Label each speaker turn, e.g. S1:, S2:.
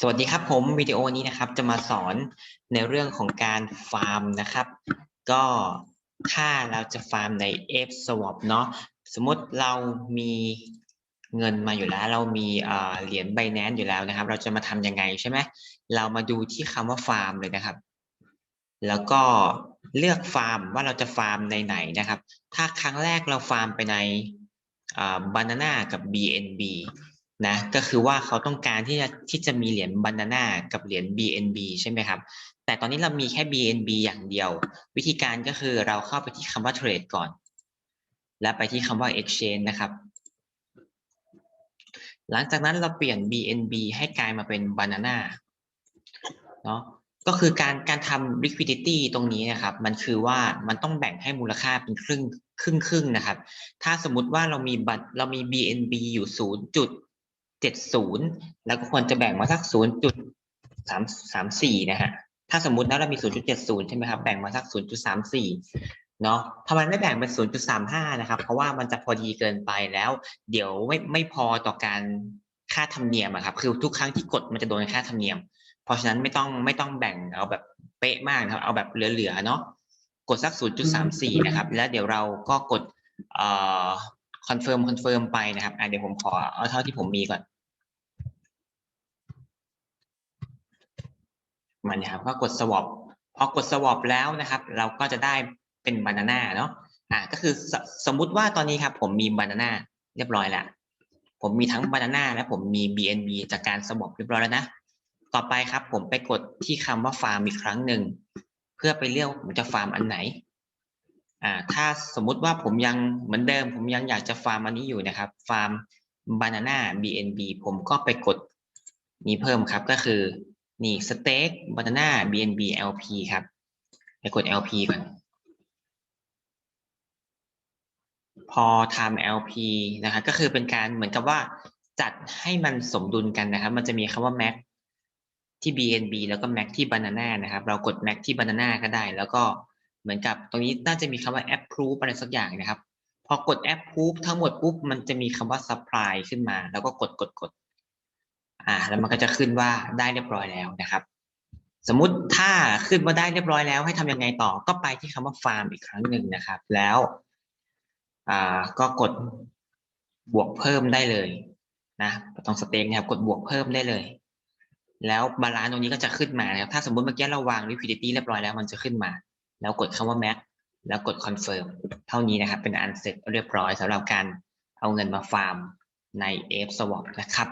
S1: สวัสดีครับผมวิดีโอนี้นะครับจะมาสอนในเรื่องของการฟาร์มนะครับ ก็ถ้าเราจะฟาร์มใน F swap เนาะสมมติเรามีเงินมาอยู่แล้ว เรามีเหรียญ Binance อยู่แล้วนะครับ เราจะมาทำยังไงใช่ไหมเรามาดูที่คำว่าฟาร์มเลยนะครับ แล้วก็เลือกฟาร์มว่าเราจะฟาร์มในไหนนะครับ ถ้าครั้งแรกเราฟาร์มไปในบานาน่ากับ BNB นะก็คือว่าเขาต้องการที่จะที่จะมีเหรียญบานาน่ากับเหรียญ BNB ใช่ไหมครับ แต่ตอนนี้เรามีแค่ BNB อย่างเดียว วิธีการก็คือเราเข้าไปที่คำว่าเทรดก่อน แล้วไปที่คำว่า exchange นะครับ หลังจากนั้นเราเปลี่ยน BNB ให้กลายมาเป็น banana เนาะก็คือการการทำ liquidity ตรงนี้นะครับ มันคือว่ามันต้องแบ่งให้มูลค่าเป็นครึ่งครึ่งครึ่งนะครับ ถ้าสมมติว่าเรามีบัตรเรามี BNB อยู่ศู เจ็ดศูนย์แล้วก็ควรจะแบ่งมาสักศูนย์จุดสามสามสี่นะฮะ ถ้าสมมตินะเรามีศูนย์จุดเจ็ดศูนย์ใช่ไหมครับ แบ่งมาสักศูนย์จุดสามสี่เนาะทำไมไม่แบ่งเป็นศูนย์จุดสามห้านะครับ เพราะว่ามันจะพอดีเกินไปแล้ว เดี๋ยวไม่ไม่พอต่อการค่าธรรมเนียมครับ คือทุกครั้งที่กดมันจะโดนค่าธรรมเนียม เพราะฉะนั้นไม่ต้องไม่ต้องแบ่งเอาแบบเป๊ะมากนะครับ เอาแบบเหลือๆ เนาะ กดสักศูนย์จุดสามสี่นะครับ แล้วเดี๋ยวเราก็กดเอ่อคอนเฟิร์มคอนเฟิร์มไปนะครับอะเดี๋ยวผมขอเอาเท่าที่ผมมีก่อน มันนะครับก็กด swap พอกด swap แล้วนะครับ เราก็จะได้เป็น banana เนาะอ่าก็คือสสมมุติว่าตอนนี้ครับผมมี banana เรียบร้อยแล้วผมมีทั้ง banana และผมมี BNB จากการ swap เรียบร้อยแล้วนะต่อไปครับ ผมไปกดที่คำว่า farm อีกครั้งหนึ่งเพื่อไปเลือกผมจะฟาร์มอันไหนอ่าถ้าสมมุติว่าผมยังเหมือนเดิม ผมยังอยากจะฟาร์มอันนี้อยู่นะครับ ฟาร์ม banana BNB ผมก็ไปกดนี้เพิ่มครับก็คือ นี่สเต็กบานาน่า BNB LP ครับ ไปกด LP ก่อน พอทำ LP นะครับก็คือเป็นการเหมือนกับว่าจัดให้มันสมดุลกันนะครับ มันจะมีคำว่า max ที่ BNB แล้วก็ max ที่ banana นะครับ เรากด max ที่ banana ก็ได้ แล้วก็เหมือนกับตรงนี้น่าจะมีคำว่า approve อะไรสักอย่างนะครับ พอกด approve ทั้งหมดปุ๊บ มันจะมีคำว่า supply ขึ้นมา แล้วก็กดกดกด อ่าแล้วมันก็จะขึ้นว่าได้เรียบร้อยแล้วนะครับ สมมุติถ้าขึ้นว่าได้เรียบร้อยแล้ว ให้ทำยังไงต่อก็ไปที่คำว่า farm อีกครั้งหนึ่งนะครับ แล้วอ่าก็กดบวกเพิ่มได้เลยนะตรงสเต็กนะครับกดบวกเพิ่มได้เลย แล้วบาลานซ์ตรงนี้ก็จะขึ้นมานะครับถ้าสมมติเมื่อกี้เราวาง liquidity เรียบร้อยแล้วมันจะขึ้นมา แล้วกดคำว่า max แล้วกด confirm เท่านี้นะครับ เป็นอันเสร็จเรียบร้อยสำหรับการเอาเงินมาฟาร์มใน F swap นะครับ